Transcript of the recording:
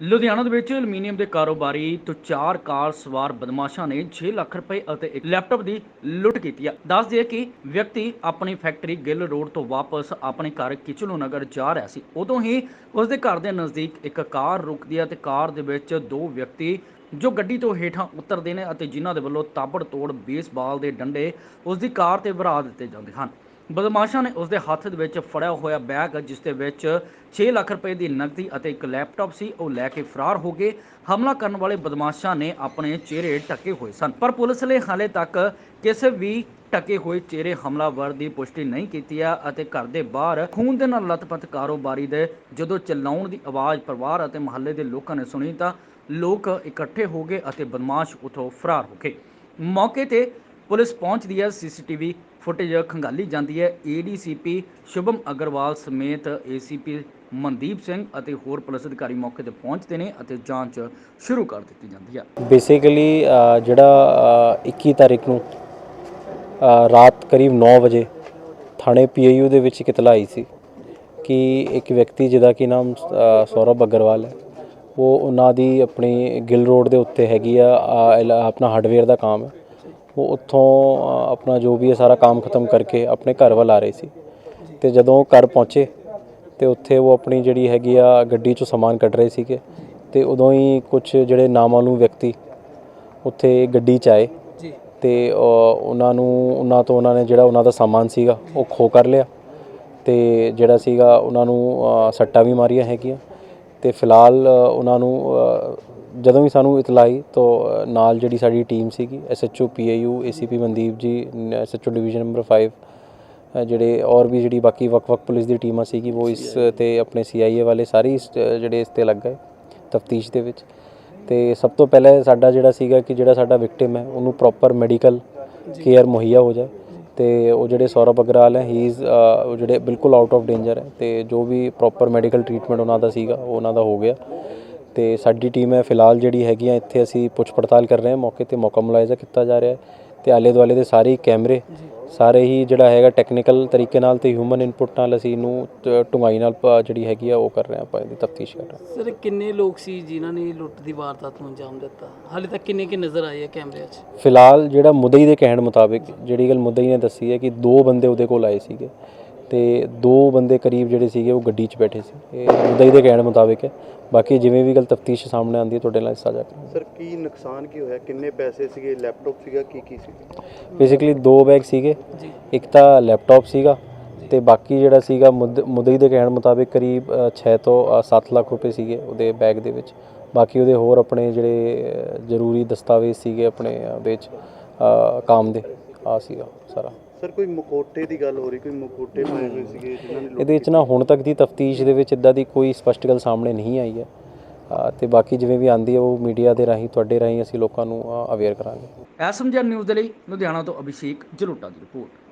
ਲੁਧਿਆਣਾ ਦੇ ਵਿੱਚ ਐਲੂਮੀਨੀਅਮ ਦੇ ਕਾਰੋਬਾਰੀ ਤੋਂ ਚਾਰ ਕਾਰ ਸਵਾਰ ਬਦਮਾਸ਼ਾਂ ਨੇ 6 ਲੱਖ ਰੁਪਏ ਅਤੇ ਇੱਕ ਲੈਪਟਾਪ ਦੀ ਲੁੱਟ ਕੀਤੀ ਹੈ ਦੱਸ ਦਈਏ ਕਿ ਵਿਅਕਤੀ ਆਪਣੀ ਫੈਕਟਰੀ ਗਿੱਲ ਰੋਡ ਤੋਂ ਵਾਪਸ ਆਪਣੇ ਘਰ ਕਿਚਲੂ ਨਗਰ ਜਾ ਰਿਹਾ ਸੀ। ਉਦੋਂ ਹੀ ਉਸ ਦੇ ਘਰ ਦੇ ਨਜ਼ਦੀਕ ਇੱਕ ਕਾਰ ਰੁਕਦੀ ਹੈ ਤੇ ਕਾਰ ਦੇ ਵਿੱਚ ਦੋ ਵਿਅਕਤੀ ਜੋ ਗੱਡੀ ਤੋਂ ਹੇਠਾਂ ਉਤਰਦੇ ਨੇ ਅਤੇ ਜਿਨ੍ਹਾਂ ਦੇ ਵੱਲੋਂ ਤਾਬੜ ਤੋੜ ਬੇਸਬਾਲ ਦੇ ਡੰਡੇ ਉਸ ਦੀ ਕਾਰ ਤੇ ਵਰਾ ਦਿੱਤੇ ਜਾਂਦੇ ਹਨ। ਬਦਮਾਸ਼ਾਂ ਨੇ ਉਸ ਦੇ ਹੱਥ ਦੇ ਵਿੱਚ ਫੜਿਆ ਹੋਇਆ ਬੈਗ, ਜਿਸ ਦੇ ਵਿੱਚ 6 ਲੱਖ ਰੁਪਏ ਦੀ ਨਕਦੀ ਅਤੇ ਇੱਕ ਲੈਪਟਾਪ ਸੀ, ਉਹ ਲੈ ਕੇ ਫਰਾਰ ਹੋ ਗਏ। ਹਮਲਾ ਕਰਨ ਵਾਲੇ ਬਦਮਾਸ਼ਾਂ ਨੇ ਆਪਣੇ ਚਿਹਰੇ ਢੱਕੇ ਹੋਏ ਸਨ। ਪਰ ਪੁਲਿਸ ਨੇ ਹਾਲੇ ਤੱਕ ਕਿਸੇ ਵੀ ਢੱਕੇ ਹੋਏ ਚਿਹਰੇ ਹਮਲਾਵਰ ਦੀ ਪੁਸ਼ਟੀ ਨਹੀਂ ਕੀਤੀ ਹੈ ਅਤੇ ਘਰ ਦੇ ਬਾਹਰ ਖੂਨ ਦੇ ਨਾਲ ਲਤਪਤ ਕਾਰੋਬਾਰੀ ਦੇ ਜਦੋਂ ਚਲਾਉਣ ਦੀ ਆਵਾਜ਼ ਪਰਿਵਾਰ ਅਤੇ ਮਹੱਲੇ ਦੇ ਲੋਕਾਂ ਨੇ ਸੁਣੀ ਤਾਂ ਲੋਕ ਇਕੱਠੇ ਹੋ ਗਏ ਅਤੇ ਬਦਮਾਸ਼ ਉਥੋਂ ਫਰਾਰ ਹੋ ਗਏ। ਮੌਕੇ ਤੇ ਪੁਲਿਸ ਪਹੁੰਚਦੀ ਹੈ ਸੀਸੀਟੀਵੀ ਫੁਟੇਜ ਖੰਗਾਲੀ ਜਾਂਦੀ ਹੈ। ਏਡੀਸੀਪੀ ਸ਼ੁਭਮ ਅਗਰਵਾਲ ਸਮੇਤ ਏਸੀਪੀ ਮਨਦੀਪ ਸਿੰਘ ਅਤੇ ਹੋਰ ਪੁਲਿਸ ਅਧਿਕਾਰੀ ਮੌਕੇ ਤੇ ਪਹੁੰਚਦੇ ਨੇ ਅਤੇ ਜਾਂਚ ਸ਼ੁਰੂ ਕਰ ਦਿੱਤੀ ਜਾਂਦੀ ਹੈ। ਬੇਸਿਕਲੀ ਜਿਹੜਾ ਅ, 21 ਤਾਰੀਖ ਨੂੰ ਰਾਤ ਕਰੀਬ 9 ਵਜੇ ਥਾਣੇ ਪੀਆਈਯੂ ਦੇ ਵਿੱਚ ਇੱਕ ਆਈ ਸੀ ਕਿ ਇੱਕ ਵਿਅਕਤੀ ਜਿਹਦਾ ਕਿ ਨਾਮ ਸੌਰਭ ਅਗਰਵਾਲ ਹੈ ਉਹ ਉਹਨਾਂ ਦੀ ਆਪਣੀ ਗਿੱਲ ਰੋਡ ਦੇ ਉੱਤੇ ਹੈਗੀ ਆ ਆਪਣਾ ਹਾਰਡਵੇਅਰ ਦਾ ਕੰਮ ਹੈ। ਉਹ ਉੱਥੋਂ ਆਪਣਾ ਜੋ ਵੀ ਹੈ ਸਾਰਾ ਕੰਮ ਖਤਮ ਕਰਕੇ ਆਪਣੇ ਘਰ ਵੱਲ ਆ ਰਹੇ ਸੀ। ਤੇ ਜਦੋਂ ਘਰ ਪਹੁੰਚੇ ਤੇ ਉੱਥੇ ਉਹ ਆਪਣੀ ਜਿਹੜੀ ਹੈਗੀ ਆ ਗੱਡੀ ਚੋਂ ਸਮਾਨ ਕੱਢ ਰਹੇ ਸੀਗੇ। ਤੇ ਉਦੋਂ ਹੀ ਕੁਝ ਜਿਹੜੇ ਨਾਮਾਲੂਮ ਵਿਅਕਤੀ ਉੱਥੇ ਗੱਡੀ 'ਚ ਆਏ। ਜੀ। ਤੇ ਉਹਨਾਂ ਨੂੰ ਉਹਨਾਂ ਤੋਂ ਉਹਨਾਂ ਨੇ ਜਿਹੜਾ ਉਹਨਾਂ ਦਾ ਸਾਮਾਨ ਸੀਗਾ ਉਹ ਖੋ ਕਰ ਲਿਆ। ਤੇ ਜਿਹੜਾ ਸੀਗਾ ਉਹਨਾਂ ਨੂੰ ਸੱਟਾਂ ਵੀ ਮਾਰੀਆਂ ਹੈਗੀਆਂ। ਤੇ ਫਿਲਹਾਲ ਉਹਨਾਂ ਨੂੰ ਜਦੋਂ ਵੀ ਸਾਨੂੰ ਇਤਲਾਹੀ ਤੋਂ ਨਾਲ ਜਿਹੜੀ ਸਾਡੀ ਟੀਮ ਸੀਗੀ ਐਸਐਚਓ ਪੀਆਈਯੂ ਏਸੀਪੀ ਮਨਦੀਪ ਜੀ ਐਸਐਚਓ ਡਿਵੀਜ਼ਨ ਨੰਬਰ 5 ਅ, ਜਿਹੜੇ ਔਰ ਵੀ ਜਿਹੜੀ ਬਾਕੀ ਵੱਖ-ਵੱਖ ਪੁਲਿਸ ਦੀ ਟੀਮਾਂ ਸੀਗੀ ਉਹ ਇਸ ਤੇ ਆਪਣੇ ਸੀਆਈਏ ਵਾਲੇ ਸਾਰੇ ਇਸ, ਅ, ਜਿਹੜੇ ਇਸ ਤੇ ਲੱਗ ਗਏ ਤਫਤੀਸ਼ ਦੇ ਵਿੱਚ। ਤੇ ਸਭ ਤੋਂ ਪਹਿਲਾਂ ਸਾਡਾ ਜਿਹੜਾ ਸੀਗਾ ਕਿ ਜਿਹੜਾ ਸਾਡਾ ਵਿਕਟਿਮ ਹੈ ਉਹਨੂੰ ਪ੍ਰੋਪਰ ਮੈਡੀਕਲ ਕੇਅਰ ਮੁਹੱਈਆ ਹੋ ਜਾਏ। ਤੇ ਉਹ ਜਿਹੜੇ ਸੌਰਵ ਅਗਰਾਲ ਹੈ ਹੀ ਇਜ਼ ਉਹ ਜਿਹੜੇ ਬਿਲਕੁਲ ਆਊਟ ਆਫ ਡੇਂਜਰ ਹੈ। ਤੇ ਜੋ ਵੀ ਪ੍ਰੋਪਰ ਮੈਡੀਕਲ ਟ੍ਰੀਟਮੈਂਟ ਉਹਨਾਂ ਦਾ ਸੀਗਾ ਉਹ ਉਹਨਾਂ ਦਾ ਹੋ ਗਿਆ। ਤੇ ਸਾਡੀ ਟੀਮ ਹੈ ਫਿਲਹਾਲ ਜਿਹੜੀ ਹੈਗੀ ਆ ਇੱਥੇ ਅਸੀਂ ਪੁੱਛ ਪੜਤਾਲ ਕਰ ਰਹੇ ਹਾਂ ਮੌਕੇ ਤੇ ਮੌਕਾ ਮੁਲਾਇਜ਼ਾ ਕੀਤਾ ਜਾ ਰਿਹਾ ਹੈ ਤੇ ਆਲੇ ਦੁਆਲੇ ਦੇ ਸਾਰੇ ਹੀ ਕੈਮਰੇ ਸਾਰੇ ਹੀ ਜਿਹੜਾ ਹੈਗਾ ਟੈਕਨੀਕਲ ਤਰੀਕੇ ਨਾਲ ਤੇ ਹਿਊਮਨ ਇਨਪੁਟ ਨਾਲ ਅਸੀਂ ਇਹਨੂੰ ਟ- ਢੁੰਗਾਈ ਨਾਲ ਪ- ਜਿਹੜੀ ਹੈਗੀ ਆ ਉਹ ਕਰ ਰਹੇ ਹਾਂ ਆਪਾਂ ਇਹਦੀ ਤਫਤੀਸ਼ ਕਰ ਰਹੇ ਹਾਂ। ਸਰ ਕਿੰਨੇ ਲੋਕ ਸੀ ਜਿਨ੍ਹਾਂ ਨੇ ਲੁੱਟ ਦੀ ਵਾਰਦਾਤ ਨੂੰ ਅੰਜਾਮ ਦਿੱਤਾ? ਹਾਲੇ ਤੱਕ ਕਿੰਨੇ ਕਿ ਨਜ਼ਰ ਆਏ ਆ ਕੈਮਰਿਆਂ 'ਚ? ਫਿਲਹਾਲ ਜਿਹੜਾ ਮੁਦਈ ਦੇ ਕਹਿਣ ਮੁਤਾਬਿਕ ਜਿਹੜੀ ਗੱਲ ਮੁਦਈ ਨੇ ਦੱਸੀ ਹੈ ਕਿ ਦੋ ਬੰਦੇ ਉਹਦੇ ਕੋਲ ਆਏ ਸੀਗੇ। ਤੇ ਦੋ ਬੰਦੇ ਕਰੀਬ ਜਿਹੜੇ ਸੀਗੇ ਉਹ ਗੱਡੀ 'ਚ ਬੈਠੇ ਸੀ। ਇਹ ਮੁਦਈ ਦੇ ਕਹਿਣ ਮੁਤਾਬਿਕ ਹੈ। ਬਾਕੀ ਜਿਵੇਂ ਵੀ ਗੱਲ ਤਫਤੀਸ਼ ਸਾਹਮਣੇ ਆਉਂਦੀ ਹੈ ਤੁਹਾਡੇ ਨਾਲ ਸਾਂਝਾ ਕਰਾਂਗੇ। ਸਰ ਕੀ ਨੁਕਸਾਨ ਕੀ ਹੋਇਆ? ਕਿੰਨੇ ਪੈਸੇ ਸੀਗੇ? ਲੈਪਟਾਪ ਸੀਗਾ? ਕੀ ਕੀ ਸੀ? ਬੇਸਿਕਲੀ ਦੋ ਬੈਗ ਸੀਗੇ। ਜੀ। ਇੱਕ ਤਾਂ ਲੈਪਟਾਪ ਸੀਗਾ ਤੇ ਬਾਕੀ ਜਿਹੜਾ ਸੀਗਾ ਮੁਦ- ਮੁਦਈ ਦੇ ਕਹਿਣ ਮੁਤਾਬਿਕ ਕਰੀਬ 6 ਤੋਂ 7 ਲੱਖ ਰੁਪਏ ਸੀਗੇ ਉਹਦੇ ਬੈਗ ਦੇ ਵਿੱਚ। ਬਾਕੀ ਉਹਦੇ ਹੋਰ ਆਪਣੇ ਜਿਹੜੇ ਜ਼ਰੂਰੀ ਦਸਤਾਵੇਜ਼ ਸੀਗੇ ਆਪਣੇ ਵਿੱਚ ਕੰਮ ਦੇ। ਆ ਸੀਗਾ ਸਾਰਾ। ਸਰ ਕੋਈ ਮੁਕੋਟੇ ਦੀ ਗੱਲ ਹੋ ਰਹੀ ਕੋਈ ਮੁਕੋਟੇ ਪਾਏ ਹੋਏ ਸੀਗੇ ਜਿਨ੍ਹਾਂ ਨੇ ਇਹਦੇ ਵਿੱਚ ਨਾ ਹੁਣ ਤੱਕ ਦੀ ਤਫਤੀਸ਼ ਦੇ ਵਿੱਚ ਇਦਾਂ ਦੀ ਕੋਈ ਸਪਸ਼ਟ ਗੱਲ ਸਾਹਮਣੇ ਨਹੀਂ ਆਈ ਹੈ। ਤੇ ਬਾਕੀ ਜਿਵੇਂ ਵੀ ਆਂਦੀ ਹੈ ਉਹ ਮੀਡੀਆ ਦੇ ਰਾਹੀਂ ਤੁਹਾਡੇ ਰਾਹੀਂ ਅਸੀਂ ਲੋਕਾਂ ਨੂੰ ਅਵੇਅਰ ਕਰਾਂਗੇ। ਐਸਐਮਜੀ ਨਿਊਜ਼ ਦੇ ਲਈ ਲੁਧਿਆਣਾ ਤੋਂ ਅਭਿਸ਼ੇਕ ਜਲੋਟਾ ਦੀ ਰਿਪੋਰਟ।